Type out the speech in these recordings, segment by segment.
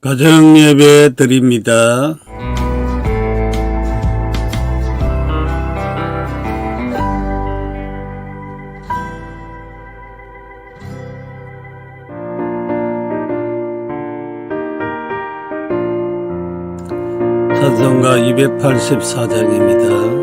가정 예배 드립니다. 찬송가 284장입니다.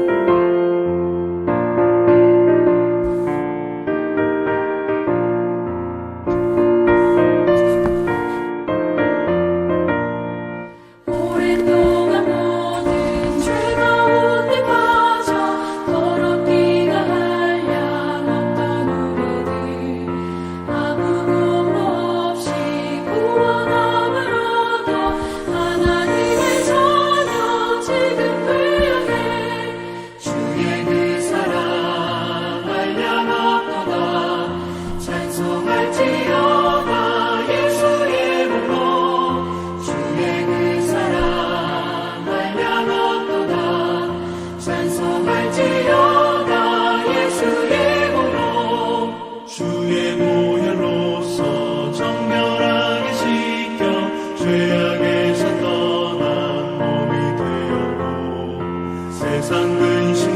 세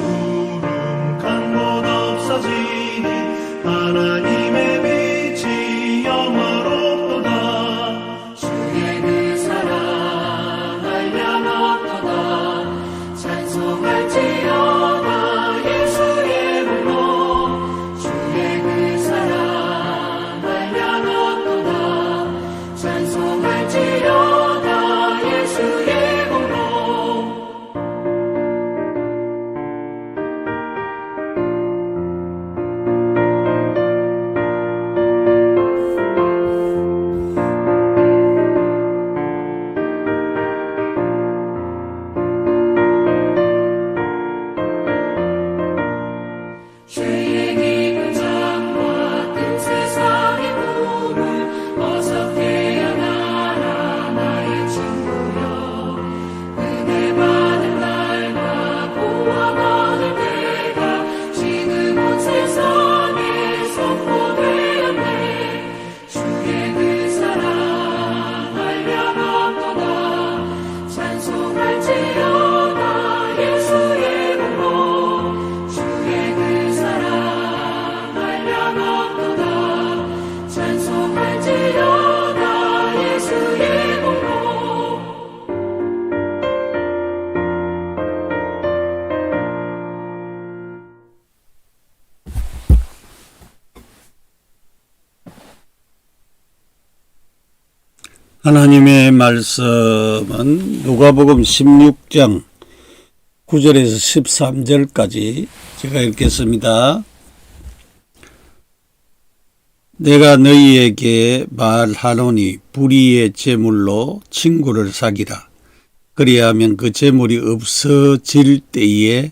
하나님의 말씀은 누가복음 16장 9절에서 13절까지 제가 읽겠습니다. 내가 너희에게 말하노니 불의의 제물로 친구를 사기라. 그리하면 그 제물이 없어질 때에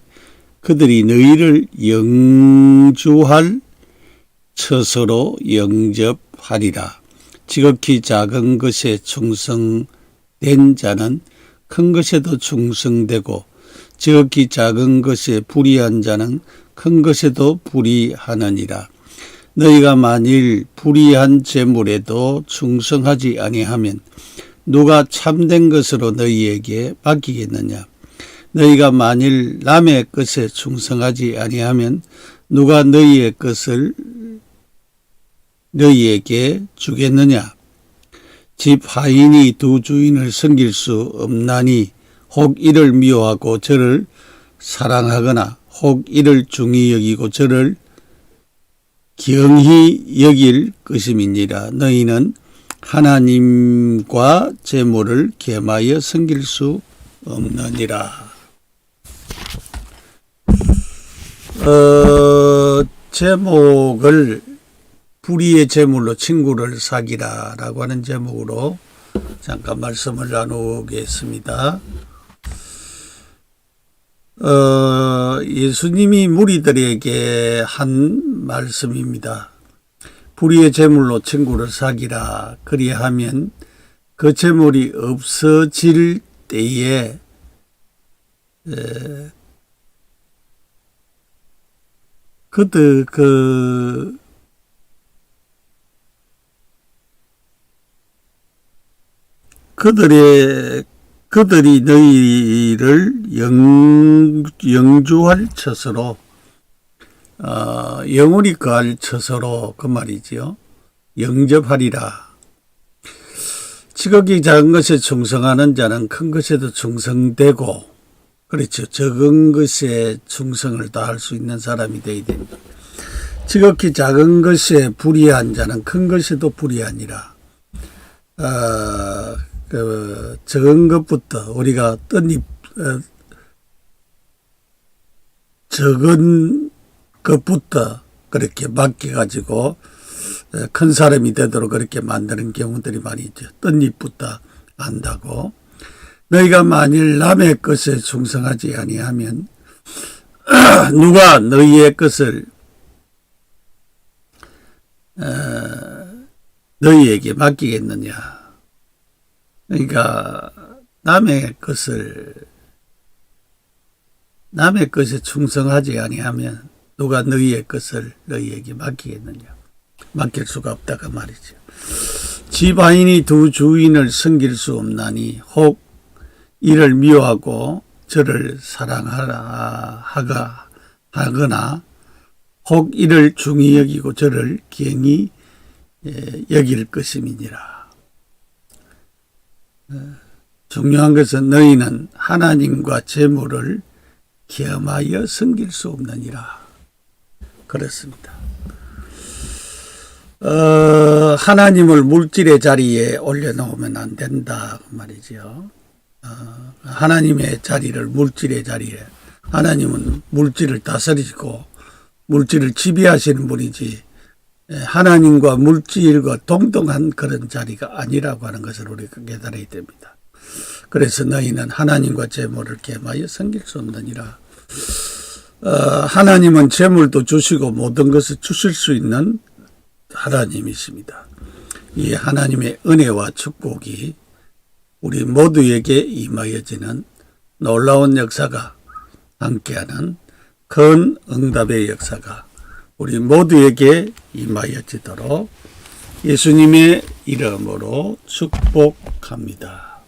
그들이 너희를 영주할 처소로 영접하리라. 지극히 작은 것에 충성된 자는 큰 것에도 충성되고 지극히 작은 것에 불의한 자는 큰 것에도 불의하느니라. 너희가 만일 불의한 재물에도 충성하지 아니하면 누가 참된 것으로 너희에게 맡기겠느냐? 너희가 만일 남의 것에 충성하지 아니하면 누가 너희의 것을 너희에게 주겠느냐? 집 하인이 두 주인을 섬길 수 없나니 혹 이를 미워하고 저를 사랑하거나 혹 이를 중히 여기고 저를 경히 여길 것임이니라. 너희는 하나님과 재물을 겸하여 섬길 수 없느니라. 어, 제목을 불의의 제물로 친구를 사기라라고 하는 제목으로 잠깐 말씀을 나누겠습니다. 어, 예수님이 무리들에게 한 말씀입니다. 불의의 제물로 친구를 사기라 그리하면 그 제물이 없어질 때에 에, 그들 그 그들의 그들이 너희를 영, 영주할 처소로 어, 영원히 거할 처소로 그 말이지요. 영접하리라. 지극히 작은 것에 충성하는 자는 큰 것에도 충성되고 그렇죠. 적은 것에 충성을 다할 수 있는 사람이 되어야 된다. 지극히 작은 것에 불의한 자는 큰 것에도 불의하니라. 어, 그 적은 것부터 우리가 뜬입 어, 적은 것부터 그렇게 맡겨 가지고 큰 사람이 되도록 그렇게 만드는 경우들이 많이 있죠. 뜬입부터 안다고. 너희가 만일 남의 것에 충성하지 아니하면 누가 너희의 것을 어, 너희에게 맡기겠느냐. 그러니까 남의 것을 남의 것에 충성하지 아니하면 누가 너희의 것을 너희에게 맡기겠느냐. 맡길 수가 없다 그 말이죠. 지바인이 두 주인을 섬길 수 없나니 혹 이를 미워하고 저를 사랑하라 하가 하거나 혹 이를 중히 여기고 저를 기행히 예, 여길 것임이니라. 어, 중요한 것은 너희는 하나님과 재물을 겸하여 섬길 수 없느니라. 그렇습니다. 어, 하나님을 물질의 자리에 올려놓으면 안 된다 그 말이죠. 어, 하나님의 자리를 물질의 자리에 하나님은 물질을 다스리시고 물질을 지배하시는 분이지 예, 하나님과 물질과 동등한 그런 자리가 아니라고 하는 것을 우리가 깨달아야 됩니다. 그래서 너희는 하나님과 재물을 겸하여 섬길 수 없느니라. 어, 하나님은 재물도 주시고 모든 것을 주실 수 있는 하나님이십니다. 이 하나님의 은혜와 축복이 우리 모두에게 임하여지는 놀라운 역사가 함께하는 큰 응답의 역사가 우리 모두에게 임하여지도록 예수님의 이름으로 축복합니다.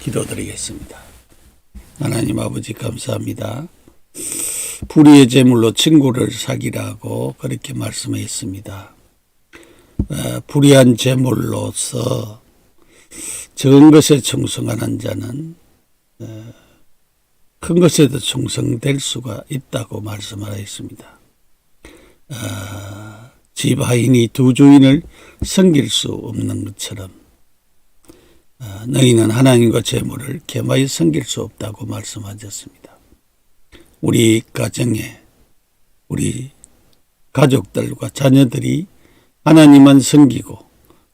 기도드리겠습니다. 하나님 아버지 감사합니다. 불의의 제물로 친구를 사기라고 그렇게 말씀했습니다. 어, 불의한 제물로서 적은 것에 충성하는 자는 어, 큰 것에도 충성될 수가 있다고 말씀하였습니다. 아, 집 하인이 두 주인을 섬길 수 없는 것처럼 아, 너희는 하나님과 재물을 겸하여 섬길 수 없다고 말씀하셨습니다. 우리 가정에 우리 가족들과 자녀들이 하나님만 섬기고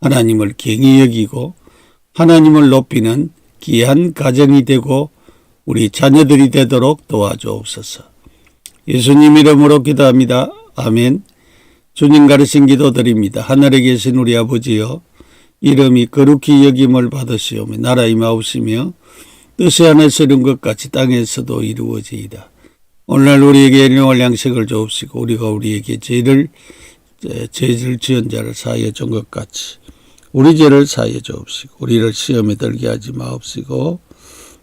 하나님을 경히 여기고 하나님을 높이는 귀한 가정이 되고 우리 자녀들이 되도록 도와주옵소서. 예수님 이름으로 기도합니다. 아멘. 주님 가르친 기도 드립니다. 하늘에 계신 우리 아버지여 이름이 거룩히 여김을 받으시오며 나라 임하옵시며 뜻이 하늘에서 이룬 것 같이 땅에서도 이루어지이다. 오늘날 우리에게 일용할 양식을 주옵시고 우리가 우리에게 죄를 죄를 지은 자를 사하여 준 것 같이 우리 죄를 사하여 주옵시고 우리를 시험에 들게 하지 마옵시고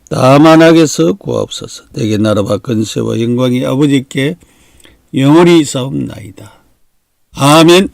다만 악에서 구하옵소서 내게 나라와 근세와 영광이 아버지께 영원히 있사옵나이다. 아멘